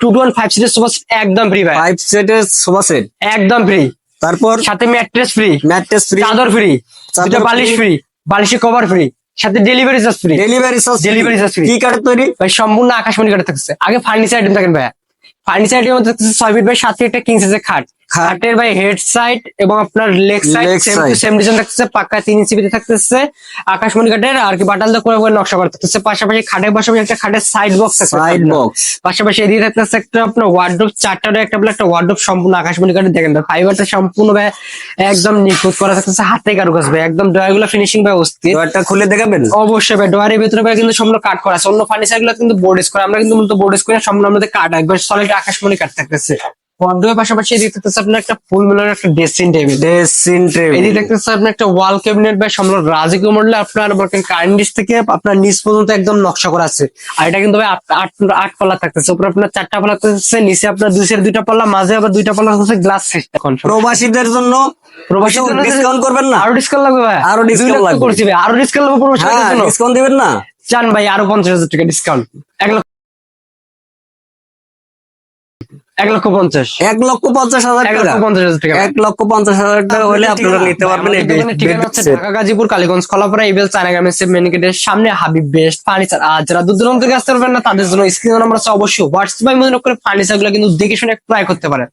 Two two one five সিটের sofa set একদম free ভাই। ফাইভ সেটের সোফা সেট একদম ফ্রি তারপর? সাথে ম্যাট্রেস ফ্রি ম্যাট্রেস ফ্রি চাদর ফ্রি দুটো বালিশ ফ্রি বালিশের কভার ফ্রি সাথে delivery charge free delivery charge delivery charge free কি কাঠের তৈরি? ভাই সম্পূর্ণ আকাশমণি কাটে থাকছে আগে ফার্নিচার আইটেম থাকেন ভাইয়া। ফার্নিচার আইটেম থাকছে ছয় ফিট বাই সাত ফিট একটা কিং সাইজের খাট। খাটের ভাই হেড সাইড এবং আপনার leg side same side। Same design থাকতেছে পাক্কা তিন ইঞ্চি ভিতরে থাকতেছে আকাশমণি কাঠের আর কি বাটাল দিয়ে করে করে নকশা করা থাকতেছে। পাশাপাশি খাটের পাশাপাশি একটা খাটের সাইড বক্স আছে সাইড বক্স পাশাপাশি এদিকে থাকতেছে একটা আপনার ওয়ার্ডরোব চারটার একটা বলে একটা ওয়ার্ডরোব সম্পূর্ণ আকাশমণি কাঠের দেখেন ফাইবারটা সম্পূর্ণ ভাই একদম নিখুঁত করা থাকতেছে হাতে কারুকাজ ভাই একদম ড্রয়ারগুলো ফিনিশিং ভাই অস্থির। ডোরটা খুলে দেখাবেন? অবশ্যই ভাই ডোয়ারের ভিতরে ভাই কিন্তু সম্পূর্ণ কাট করা আছে অন্য ফার্নিচারগুলো কিন্তু বোর্ড করা আমরা কিন্তু মূলত বোর্ড করে সম্পূর্ণ আমাদের কাট একবার সলিড আকাশমণি কাট থাকতেছে। ওয়ার্ডরোবের পাশাপাশি এদিকে থাকতেছে আপনার একটা ফুল মিলার একটা ড্রেসিং টেবিল ড্রেসিং টেবিল এদিকে দেখতেছে আপনার একটা ওয়াল ক্যাবিনেট বা সম্পূর্ণ রাজকীয় মডেলে আপনার কারেন্ট থেকে আপনার নিচ পর্যন্ত একদম নকশা করা আছে। আর এটা কিন্তু ভাই আট- আট পাল্লা থাকতেছে। উপরে আপনার চারটা পাল্লা থাকতেছে নিচে আপনার দুই সাইড দুইটা পাল্লা মাঝে আবার দুইটা পাল্লা থাকতেছে গ্লাস এখন। প্রবাসীদের জন্য প্রবাসী ডিসকাউন্ট করবেন না। আরও ডিসকাউন্ট লাগবে ভাই। আরও তো লাগবে। করছি ভাই। আরও ডিসকাউন্ট লাগবে প্রবাসীদের হ্যাঁ জন্য। ডিসকাউন্ট দিবেন না। চান ভাই আরও পঞ্চাশ হাজার টাকা ডিসকাউন্ট এক এক লক্ষ পঞ্চাশ। এক লক্ষ পঞ্চাশ হাজার টাকা। পঞ্চাশ হাজার টাকা। এক লক্ষ পঞ্চাশ হাজার টাকা হলে আপনারা নিতে পারবেন এই আমাদের দোকানের ঢাকা গাজীপুর কালীগঞ্জ খলাপাড়া ইবেল চায়না সেভ মেনিকেটের সামনে হাবিব বেস্ট ফার্নিচার আর যারা দূর দূরান্ত থেকে আসতে পারবেন না তাদের জন্য স্ক্রিন নাম্বার আছে অবশ্যই। হোয়াটসঅ্যাপ মনে করে ফার্নিচারগুলো কিন্তু দেখে শুনে ক্রয় করতে পারেন।